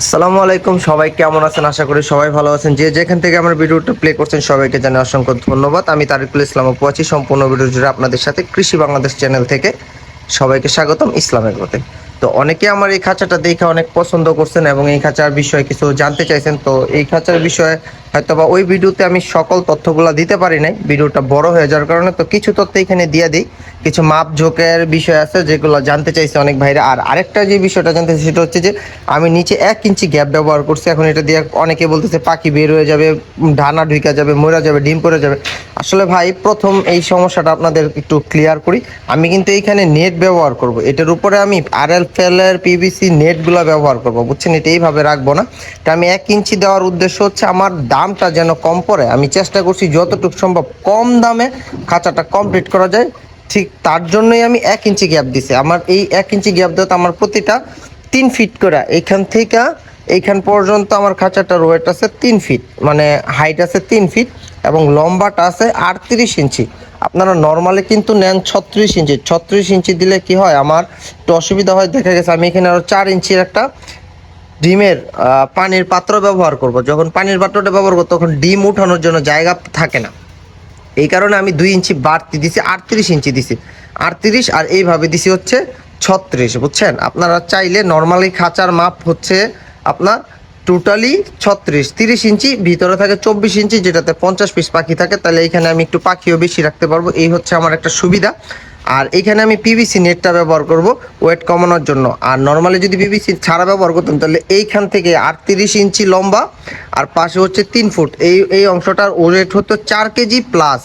আসসালামু আলাইকুম, সবাই কেমন আছেন? আশা করি সবাই ভালো আছেন। যে যেখান থেকে আমার ভিডিওটা প্লে করছেন, সবাইকে জানাই অসংখ্য ধন্যবাদ। আমি তারিকুল ইসলাম আছি, সম্পূর্ণ ভিডিও জুড়ে আপনাদের সাথে কৃষি বাংলাদেশ চ্যানেল থেকে সবাইকে স্বাগতম ইসলামের পথে। তো অনেকে আমার এই খাঁচাটা দেখে অনেক পছন্দ করছেন এবং এই খাঁচার বিষয়ে কিছু জানতে চাইছেন। তো এই খাঁচার বিষয়ে হয়তোবা ওই ভিডিওতে আমি সকল তথ্যগুলো দিতে পারি নাই। ভিডিওটা বড় হয়ে যাওয়ার কারণে তো কিছু তথ্য এখানে দিয়ে দিই। কিছু মাপ ঝোঁকের বিষয় আছে যেগুলো জানতে চাইছে অনেক ভাইরা। আর আরেকটা যে বিষয়টা জানতে সেটা হচ্ছে যে, আমি নিচে এক ইঞ্চি গ্যাপ ব্যবহার করছি। এখন এটা দিয়ে অনেকে বলতেছে, পাখি বের হয়ে যাবে, ডানা ঢুকা যাবে, মরা যাবে, ডিম পড়ে যাবে। আসলে ভাই, প্রথম এই সমস্যাটা আপনাদের একটু ক্লিয়ার করি। আমি কিন্তু এইখানে নেট ব্যবহার করব। এটার উপরে আমি আর এল ফেলের পিভিসি নেটগুলো ব্যবহার করব। বুঝছেন? এটা এইভাবে রাখব না। এটা আমি এক ইঞ্চি দেওয়ার উদ্দেশ্য হচ্ছে আমার দামটা যেন কম পড়ে, আমি চেষ্টা করছি যতটুকু সম্ভব কম দামে খাঁচাটা কমপ্লিট করা যায়। ঠিক তার জন্যই আমি এক ইঞ্চি গ্যাপ দিছি। আমার এই এক ইঞ্চি গ্যাপ দেওয়াতে আমার প্রতিটা তিন ফিট করে। এইখান থেকে এইখান পর্যন্ত আমার খাঁচাটার ওয়েট আছে তিন ফিট মানে হাইট আছে তিন ফিট এবং লম্বাটা আছে আটত্রিশ ইঞ্চি। আপনারা নর্মালি কিন্তু নেন ছত্রিশ ইঞ্চি। ছত্রিশ ইঞ্চি দিলে কি হয়? আমার একটু অসুবিধা হয়, দেখা গেছে আমি এখানে আরও চার ইঞ্চির একটা ডিমের পানির পাত্র ব্যবহার করব। যখন পানির পাত্রটা ব্যবহার করব, তখন ডিম উঠানোর জন্য জায়গা থাকে না। এই কারণে আমি দুই ইঞ্চি বাড়তি দিছি, আটত্রিশ ইঞ্চি দিছি। আটত্রিশ আর এইভাবে দিছি হচ্ছে ছত্রিশ, বুঝছেন? আপনারা চাইলে নর্মালি খাঁচার মাপ হচ্ছে আপনার টোটালি ছত্রিশ। তিরিশ ইঞ্চি, ভিতরে থাকে চব্বিশ ইঞ্চি, যেটাতে পঞ্চাশ পিস পাখি থাকে, তাহলে এখানে আমি একটু পাখিও বেশি রাখতে পারব। এই হচ্ছে আমার একটা সুবিধা। আর এখানে আমি পিভিসি নেটটা ব্যবহার করব ওয়েট কমানোর জন্য। আর নর্মালি যদি পিভিসি ছাড়া ব্যবহার করতাম তাহলে এইখান থেকে আটত্রিশ ইঞ্চি লম্বা আর পাশে হচ্ছে তিন ফুট। এই এই অংশটার ওয়েট হতো চার কেজি প্লাস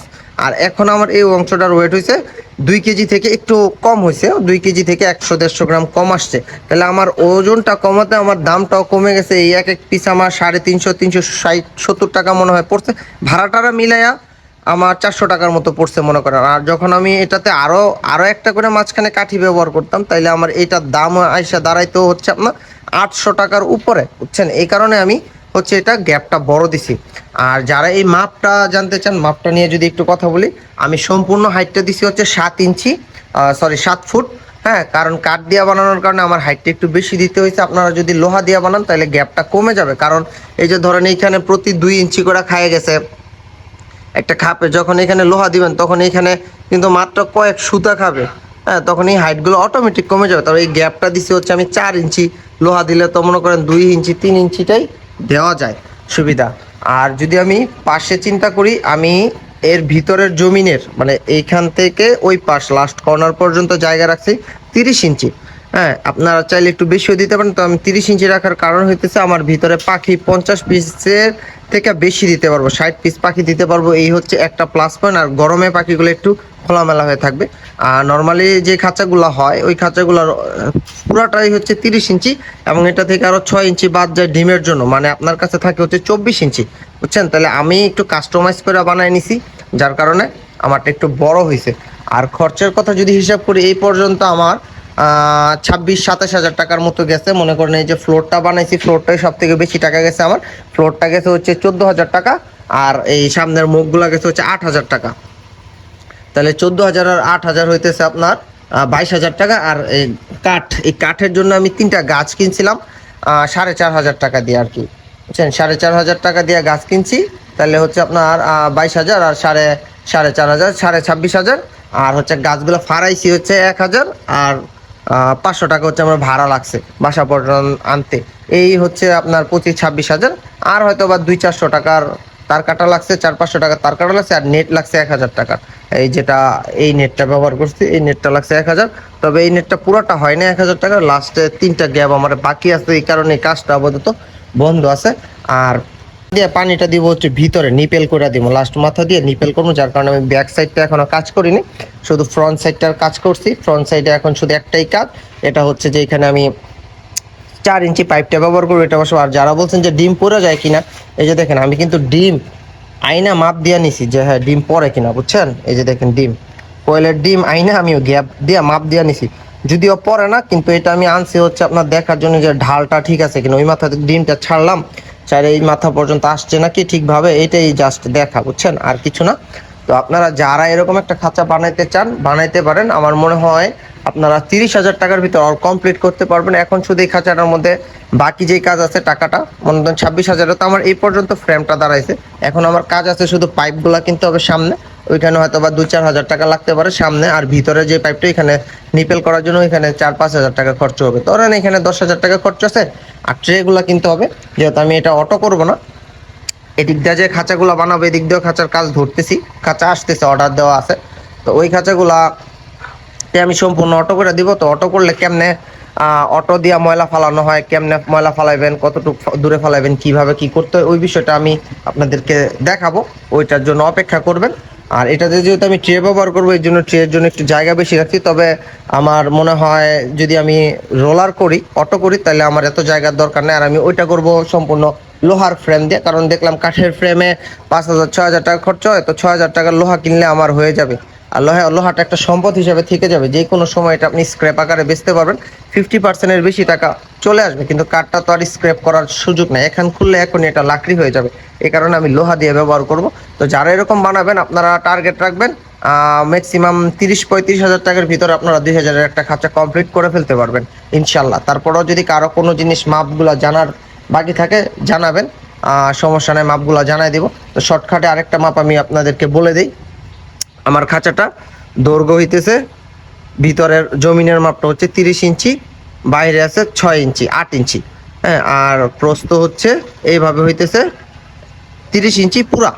আর এখন আমার এই অংশটার ওয়েট হয়েছে দুই কেজি থেকে একটু কম হয়েছে দুই কেজি থেকে একশো দেড়শো গ্রাম কম আসছে। তাহলে আমার ওজনটা কমাতে আমার দামটাও কমে গেছে। এই এক এক পিস আমার সাড়ে তিনশো তিনশো ষাট, সত্তর টাকা মনে হয় পড়ছে। ভাড়াটারা মিলাইয়া আমার চারশো টাকার মতো পড়ছে মনে করেন। আর যখন আমি এটাতে আরও আরও একটা করে মাঝখানে কাঠি ব্যবহার করতাম, তাইলে আমার এটার দাম আইসা দাঁড়াইতেও হচ্ছে আপনার আটশো টাকার উপরে, বুঝছেন? এই কারণে আমি হচ্ছে এটা গ্যাপটা বড় দিছি। আর যারা এই মাপটা জানতে চান, মাপটা নিয়ে যদি একটু কথা বলি, আমি সম্পূর্ণ হাইটটা দিছি হচ্ছে সাত ইঞ্চি সরি সাত ফুট হ্যাঁ? কারণ কাঠ দিয়ে বানানোর কারণে আমার হাইটটা একটু বেশি দিতে হয়েছে। আপনারা যদি লোহা দিয়ে বানান তাহলে গ্যাপটা কমে যাবে। কারণ এই যে ধরেন এইখানে প্রতি দুই ইঞ্চি করে খায় গেছে একটা খাপে যখন এখানে লোহা দিবেন, তখন এখানে কিন্তু মাত্র কয়েক সুতা খাবে। হ্যাঁ তখন এই হাইটগুলো অটোমেটিক কমে যাবে। তবে এই গ্যাপটা দিছি হচ্ছে আমি চার ইঞ্চি। লোহা দিলে তো মনে করেন দুই ইঞ্চি, তিন ইঞ্চিটাই দেওয়া যায়। সুবিধা। আর যদি আমি পাশে চিন্তা করি, আমি এর ভিতরের জমিনের মানে এইখান থেকে ওই পাশ লাস্ট কর্নার পর্যন্ত জায়গা রাখছি তিরিশ ইঞ্চি। হ্যাঁ আপনারা চাইলে একটু বেশিও দিতে পারেন, তো আমি তিরিশ ইঞ্চি রাখার কারণ হইতেছে আমার ভিতরে পাখি পঞ্চাশ পিসের থেকে বেশি দিতে পারব, ষাট পিস পাখি দিতে পারব। এই হচ্ছে একটা প্লাস পয়েন্ট আর গরমে পাখিগুলো একটু খোলামেলা হয়ে থাকবে। আর নর্মালি যে খাঁচাগুলো হয়, ওই খাঁচাগুলোর পুরাটাই হচ্ছে তিরিশ ইঞ্চি এবং এটা থেকে আরও ছয় ইঞ্চি বাদ যায় ডিমের জন্য। মানে আপনার কাছে থাকে হচ্ছে চব্বিশ ইঞ্চি, বুঝছেন? তাহলে আমি একটু কাস্টমাইজ করে বানায় নিছি, যার কারণে আমারটা একটু বড় হয়েছে আর খরচের কথা যদি হিসাব করি, এই পর্যন্ত আমার ছাব্বিশ, সাতাশ হাজার টাকার মতো গেছে। মনে করেন এই যে ফ্লোরটা বানাইছি ফ্লোরটাই সব থেকে বেশি টাকা গেছে আমার। ফ্লোরটা গেছে হচ্ছে চোদ্দ হাজার টাকা আর এই সামনের মুখগুলো গেছে হচ্ছে আট হাজার টাকা। তাহলে চোদ্দ হাজার আর আট হাজার হইতেছে আপনার বাইশ হাজার টাকা আর এই কাঠ, এই কাঠের জন্য আমি তিনটা গাছ কিনছিলাম সাড়ে চার হাজার টাকা দিয়ে আর কি। বুঝছেন? সাড়ে চার হাজার টাকা দিয়ে গাছ কিনছি, তাহলে হচ্ছে আপনার বাইশ হাজার আর সাড়ে সাড়ে চার হাজার, সাড়ে ছাব্বিশ হাজার। আর হচ্ছে গাছগুলো ফারাইছি হচ্ছে এক হাজার আর পাঁচশো টাকা হচ্ছে আমার ভাড়া লাগছে বাসা পর্যন্ত আনতে। এই হচ্ছে আপনার পঁচিশ, ছাব্বিশ হাজার। আর হয়তো বা দুই, চারশো টাকার তার কাটা লাগছে, চার, পাঁচশো টাকা তার কাটা লাগছে, আর নেট লাগছে এক হাজার টাকা। এই যেটা এই নেটটা ব্যবহার করছি, এই নেটটা লাগছে এক হাজার। তবে এই নেটটা পুরোটা হয় না এক হাজার টাকা লাস্টে তিনটা গ্যাপ আমার বাকি আছে, এই কারণে কাজটা আপাতত বন্ধ আছে। আর দিয়ে পানিটা দিব হচ্ছে ভিতরে নিপেল করে দিব। লাস্ট মাথা দিয়ে নিপেল করব, যার কারণে আমি ব্যাক সাইডটা এখনও কাজ করিনি। শুধু ফ্রন্ট সাইডটার কাজ করছি। ফ্রন্ট সাইডে এখন শুধু একটাই কাজ, এটা হচ্ছে যে এখানে আমি চার ইঞ্চি পাইপটা ব্যবহার করব। এটা অবশ্য আর যারা বলছেন যে ডিম পরে যায় কিনা, এই যে দেখেন, আমি কিন্তু ডিম আইনা মাপ দিয়ে নিছি যে হ্যাঁ ডিম পরে কিনা, বুঝছেন? এই যে দেখেন ডিম, কোয়েলের ডিম আইনা আমি গ্যাপ দিয়ে মাপ দিয়ে নিছি। যদিও পরে না, কিন্তু এটা আমি আনছি হচ্ছে আপনার দেখার জন্য যে ঢালটা ঠিক আছে কিনা, ওই মাথা ডিমটা ছাড়লাম চার এই মাথা পর্যন্ত আসছে নাকি ঠিকভাবে, এটাই জাস্ট দেখা, বুঝছেন? আর কিছু না। তো আপনারা যারা এরকম একটা খাঁচা বানাইতে চান, বানাইতে পারেন। আমার মনে হয় আপনারা তিরিশ হাজার টাকার ভিতর কমপ্লিট করতে পারবেন। এখন শুধু এই খাঁচাটার মধ্যে বাকি যেই কাজ আছে, টাকাটা, মনে করেন ছাব্বিশ হাজারে তো আমার এই পর্যন্ত ফ্রেমটা দাঁড়াইছে। এখন আমার কাজ আছে শুধু পাইপগুলা কিনতে হবে সামনে। ওইখানে হয়তো বা দু চার হাজার টাকা লাগতে পারে সামনে। আর ভিতরে যে পাইপটা এখানে নিপেল করার জন্য এখানে চার পাঁচ হাজার টাকা খরচ হবে। ধরেন এখানে দশ হাজার টাকা খরচ আছে। আর ট্রেগুলা কিনতে হবে। যেহেতু আমি এটা অটো করব না এদিক দিয়ে যে খাঁচাগুলো বানাবো, এদিক দিয়েও খাঁচার কাজ ধরতেছি। খাঁচা আসতেছে অর্ডার দেওয়া আছে। তো ওই খাঁচাগুলা আমি সম্পূর্ণ অটো করে দিব। তো অটো করলে কেমনে অটো দিয়া ময়লা ফালানো হয়, কেমনে ময়লা ফালাইবেন, কতটুকু দূরে ফালাইবেন, কীভাবে কি করতে হয়, ওই বিষয়টা আমি আপনাদেরকে দেখাবো। ওইটার জন্য অপেক্ষা করবেন। আর এটাতে যেহেতু আমি ট্রে ব্যবহার করব, এই জন্য ট্রের জন্য একটু জায়গা বেশি রাখছি। তবে আমার মনে হয়, যদি আমি রোলার করি অটো করি, তাহলে আমার এত জায়গার দরকার নেই। আর আমি ওইটা করব সম্পূর্ণ লোহার ফ্রেম দিয়ে, কারণ দেখলাম কাঠের ফ্রেমে পাঁচ হাজার ছ হাজার টাকা খরচ হয়, তো ছ হাজার টাকার লোহা কিনলে আমার হয়ে যাবে। আর লোহা, লোহাটা একটা সম্পদ হিসাবে থেকে যাবে। যে কোনো সময় এটা আপনি স্ক্র্যাপ আকারে বেচতে পারবেন ফিফটি পার্সেন্টের বেশি টাকা চলে আসবে, কিন্তু কাঠটা তো আর স্ক্র্যাপ করার সুযোগ নেই। এখন খুললে এখন এটা লাকড়ি হয়ে যাবে। এই কারণে আমি লোহা দিয়ে ব্যবহার করব। তো যারা এরকম বানাবেন, আপনারা টার্গেট রাখবেন ম্যাক্সিমাম তিরিশ, পঁয়ত্রিশ হাজার টাকার ভিতরে আপনারা দুই হাজারের একটা খাঁচা কমপ্লিট করে ফেলতে পারবেন ইনশাল্লাহ তারপরেও যদি কারও কোনো জিনিস মাপগুলো জানার বাকি থাকে, জানাবেন। সমস্যা নেই, মাপগুলো জানাই দিব। তো শর্টকাটে আরেকটা মাপ আমি আপনাদেরকে বলে দিই। আমার খাঁচাটা দৈর্ঘ্য হইতেছে, ভিতরের জমিনের মাপটা হচ্ছে তিরিশ ইঞ্চি, বাইরে আছে ছয় ইঞ্চি, আট ইঞ্চি। হ্যাঁ আর প্রস্থ হচ্ছে এইভাবে হইতেছে তিরিশ ইঞ্চি পুরা।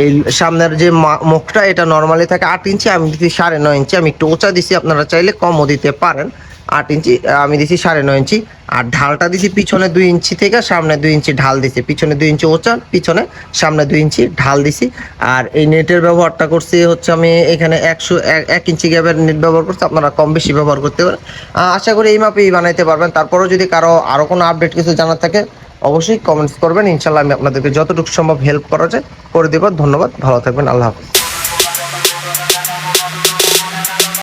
এই সামনের যে মুখটা, এটা নর্মালি থাকে আট ইঞ্চি, আমি দিচ্ছি সাড়ে নয় ইঞ্চি। আমি একটু ওচা দিছি, আপনারা চাইলে কমও দিতে পারেন। আট ইঞ্চি আমি দিছি সাড়ে নয় ইঞ্চি। আর ঢালটা দিছি পিছনে দুই ইঞ্চি থেকে, সামনে দুই ইঞ্চি ঢাল দিছি। পিছনে দুই ইঞ্চি ওচা পিছনে সামনে দুই ইঞ্চি ঢাল দিছি। আর এই নেটের ব্যবহারটা করছি হচ্ছে আমি এখানে একশো এক- ইঞ্চি গ্যাপের নেট ব্যবহার করছি, আপনারা কম বেশি ব্যবহার করতে পারেন। আশা করি এই মাপেই বানাইতে পারবেন। তারপরেও যদি কারও আরও কোনো আপডেট কিছু জানার থাকে, অবশ্যই কমেন্টস করবেন। ইনশাল্লাহ আমি আপনাদেরকে যতটুকু সম্ভব হেল্প করা যায় করে দেবো। ধন্যবাদ, ভালো থাকবেন, আল্লাহ হাফিজ।